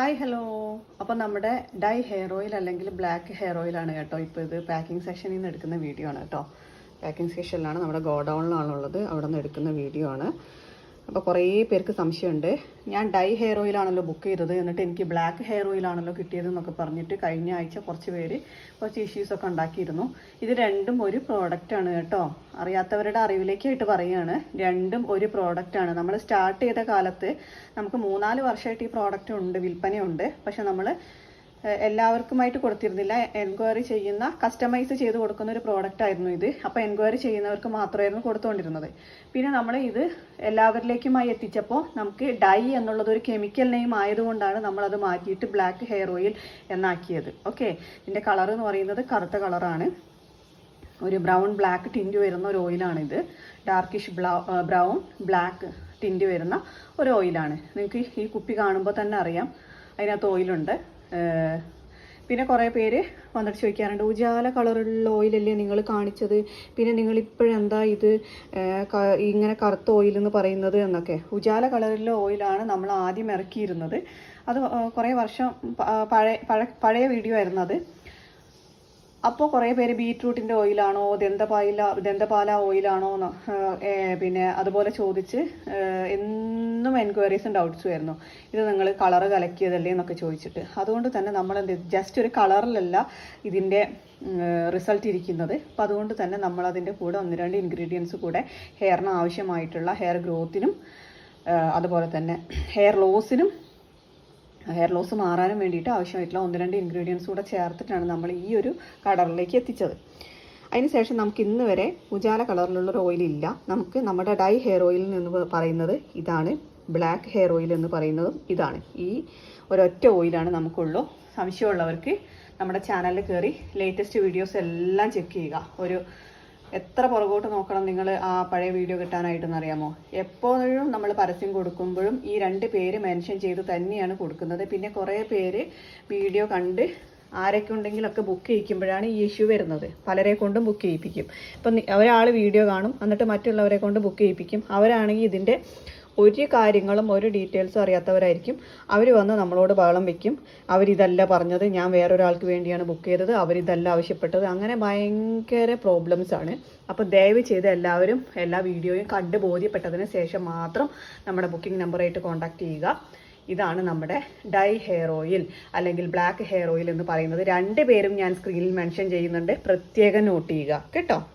Hi hello അപ്പോൾ നമ്മുടെ dye hair oil അല്ലെങ്കിൽ ബ്ലാക്ക് ഹെയർ ഓയിലാണ് കേട്ടോ. ഇപ്പോൾ ഇത് പാക്കിംഗ് സെക്ഷനിൽ നിന്ന് എടുക്കുന്ന വീഡിയോ ആണ് കേട്ടോ. പാക്കിംഗ് സെക്ഷനിലാണ് നമ്മുടെ ഗോഡൗണിലാണുള്ളത്. അവിടെ നിന്ന് എടുക്കുന്ന വീഡിയോ ആണ്. അപ്പോൾ കുറേ പേർക്ക് സംശയമുണ്ട്. ഞാൻ ഡൈ ഹെയർ ഓയിലാണല്ലോ ബുക്ക് ചെയ്തത്. എന്നിട്ട് എനിക്ക് ബ്ലാക്ക് ഹെയർ ഓയിലാണല്ലോ കിട്ടിയത് എന്നൊക്കെ പറഞ്ഞിട്ട് കഴിഞ്ഞ ആഴ്ച കുറച്ച് പേര് കുറച്ച് ഇഷ്യൂസൊക്കെ ഉണ്ടാക്കിയിരുന്നു. ഇത് രണ്ടും ഒരു പ്രോഡക്റ്റാണ് കേട്ടോ. അറിയാത്തവരുടെ അറിവിലേക്കായിട്ട് പറയുകയാണ് രണ്ടും ഒരു പ്രോഡക്റ്റാണ് നമ്മൾ സ്റ്റാർട്ട് ചെയ്ത കാലത്ത് നമുക്ക് മൂന്നാൽ വർഷമായിട്ട് ഈ പ്രോഡക്റ്റ് ഉണ്ട് വിൽപ്പനയുണ്ട്. പക്ഷെ നമ്മൾ എല്ലാവർക്കുമായിട്ട് കൊടുത്തിരുന്നില്ല. എൻക്വയറി ചെയ്യുന്ന കസ്റ്റമൈസ് ചെയ്ത് കൊടുക്കുന്ന ഒരു പ്രോഡക്റ്റ് ആയിരുന്നു ഇത്. അപ്പോൾ എൻക്വയറി ചെയ്യുന്നവർക്ക് മാത്രമായിരുന്നു കൊടുത്തുകൊണ്ടിരുന്നത് പിന്നെ നമ്മൾ ഇത് എല്ലാവരിലേക്കുമായി എത്തിച്ചപ്പോൾ നമുക്ക് ഡൈ എന്നുള്ളത് ഒരു കെമിക്കൽ നെയിം ആയതുകൊണ്ടാണ് നമ്മൾ അത് മാറ്റിയിട്ട് ബ്ലാക്ക് ഹെയർ ഓയിൽ എന്നാക്കിയത്. ഓക്കെ ഇതിന്റെ കളർ എന്ന് പറയുന്നത് കറുത്ത കളറാണ് ഒരു ബ്രൗൺ ബ്ലാക്ക് ടിന്റ് വരുന്ന ഒരു ഓയിലാണിത് ഡാർക്കിഷ് ബ്രൗൺ ബ്ലാക്ക് ടിന്റ് വരുന്ന ഒരു ഓയിലാണ് നിങ്ങൾക്ക് ഈ കുപ്പി കാണുമ്പോൾ തന്നെ അറിയാം. അതിനകത്ത് ഓയിലുണ്ട് പിന്നെ കുറേ പേര് വന്നിട്ട് ചോദിക്കാറുണ്ട് ഉജാല കളറുള്ള ഓയിലല്ലേ നിങ്ങൾ കാണിച്ചത്? പിന്നെ നിങ്ങൾ ഇപ്പോഴെന്താ ഇത് ഇങ്ങനെ കറുത്ത ഓയിൽ എന്ന് പറയുന്നത്? എന്നൊക്കെ. ഉജാല കളറിലുള്ള ഓയിലാണ് നമ്മൾ ആദ്യം ഇറക്കിയിരുന്നത്. അത് കുറേ വർഷം പഴയ പഴയ വീഡിയോ ആയിരുന്നു അത്. അപ്പോൾ കുറേ പേര് ബീറ്റ്റൂട്ടിന്റെ ഓയിലാണോ ദന്തപാല ദന്തപാല ഓയിലാണോ എന്ന് പിന്നെ അതുപോലെ ചോദിച്ച് എന്നും എൻക്വയറീസും ഡൗട്ട്സും ആയിരുന്നു ഇത് നിങ്ങൾ കളറ് കലക്കിയതല്ലേ എന്നൊക്കെ ചോദിച്ചിട്ട്. അതുകൊണ്ട് തന്നെ നമ്മൾ എന്ത് ജസ്റ്റ് ഒരു കളറിലല്ല ഇതിന്റെ റിസൾട്ട് ഇരിക്കുന്നത്. അപ്പോൾ അതുകൊണ്ട് തന്നെ നമ്മൾ അതിന്റെ കൂടെ ഒന്ന് രണ്ട് ഇൻഗ്രീഡിയൻസ് കൂടെ ഹെയറിന് ആവശ്യമായിട്ടുള്ള ഹെയർ ഗ്രോത്തിനും അതുപോലെ തന്നെ ഹെയർ ലോസിനും ഹെയർ ലോസ് മാറാനും വേണ്ടിയിട്ട് ആവശ്യമായിട്ടുള്ള ഒന്ന് രണ്ട് ഇൻഗ്രീഡിയൻസ് കൂടെ ചേർത്തിട്ടാണ് നമ്മൾ ഈ ഒരു കളറിലേക്ക് എത്തിച്ചത്. അതിനുശേഷം നമുക്ക് ഇന്ന് വരെ ഉജാല കളറിലുള്ള ഒരു ഓയിൽ ഇല്ല. നമുക്ക് നമ്മുടെ ഡൈ ഹെയർ ഓയിൽ എന്ന് പറയുന്നത് ഇതാണ്. ബ്ലാക്ക് ഹെയർ ഓയിൽ എന്ന് പറയുന്നതും ഇതാണ്. ഈ ഒരൊറ്റ ഓയിലാണ് നമുക്കുള്ളൂ. സംശയമുള്ളവർക്ക് നമ്മുടെ ചാനലിൽ കയറി ലേറ്റസ്റ്റ് വീഡിയോസ് എല്ലാം ചെക്ക് ചെയ്യുക. ഒരു എത്ര പുറകോട്ട് നോക്കണം നിങ്ങൾ ആ പഴയ വീഡിയോ കിട്ടാനായിട്ടെന്ന് അറിയാമോ എപ്പോഴും നമ്മൾ പരസ്യം കൊടുക്കുമ്പോഴും ഈ രണ്ട് പേര് മെൻഷൻ ചെയ്ത് തന്നെയാണ് കൊടുക്കുന്നത്. പിന്നെ കുറേ പേര് വീഡിയോ കണ്ട് ആരൊക്കെ ഉണ്ടെങ്കിലൊക്കെ ബുക്ക് ചെയ്യിക്കുമ്പോഴാണ് ഈ ഇഷ്യൂ വരുന്നത്. പലരെ കൊണ്ടും ബുക്ക് ചെയ്യിപ്പിക്കും. ഇപ്പം ഒരാൾ വീഡിയോ കാണും എന്നിട്ട് മറ്റുള്ളവരെ കൊണ്ട് ബുക്ക് ചെയ്യിപ്പിക്കും. അവരാണെങ്കിൽ ഇതിന്റെ ഒരു കാര്യങ്ങളും ഒരു ഡീറ്റെയിൽസും അറിയാത്തവരായിരിക്കും. അവർ വന്ന് നമ്മളോട് ബഹളം വെക്കും. അവരിതല്ല പറഞ്ഞത്. ഞാൻ വേറൊരാൾക്ക് വേണ്ടിയാണ് ബുക്ക് ചെയ്തത്. അവരിതല്ല ആവശ്യപ്പെട്ടത്. അങ്ങനെ ഭയങ്കര പ്രോബ്ലംസ് ആണ്. അപ്പോൾ ദയവ് ചെയ്ത് എല്ലാവരും എല്ലാ വീഡിയോയും കണ്ട് ബോധ്യപ്പെട്ടതിന് ശേഷം മാത്രം നമ്മുടെ ബുക്കിംഗ് നമ്പറായിട്ട് കോൺടാക്ട് ചെയ്യുക. ഇതാണ് നമ്മുടെ ഡൈ ഹെയർ ഓയിൽ അല്ലെങ്കിൽ ബ്ലാക്ക് ഹെയർ ഓയിൽ എന്ന് പറയുന്നത്. രണ്ട് പേരും ഞാൻ സ്ക്രീനിൽ മെൻഷൻ ചെയ്യുന്നുണ്ട്. പ്രത്യേകം നോട്ട് ചെയ്യുക. കേട്ടോ?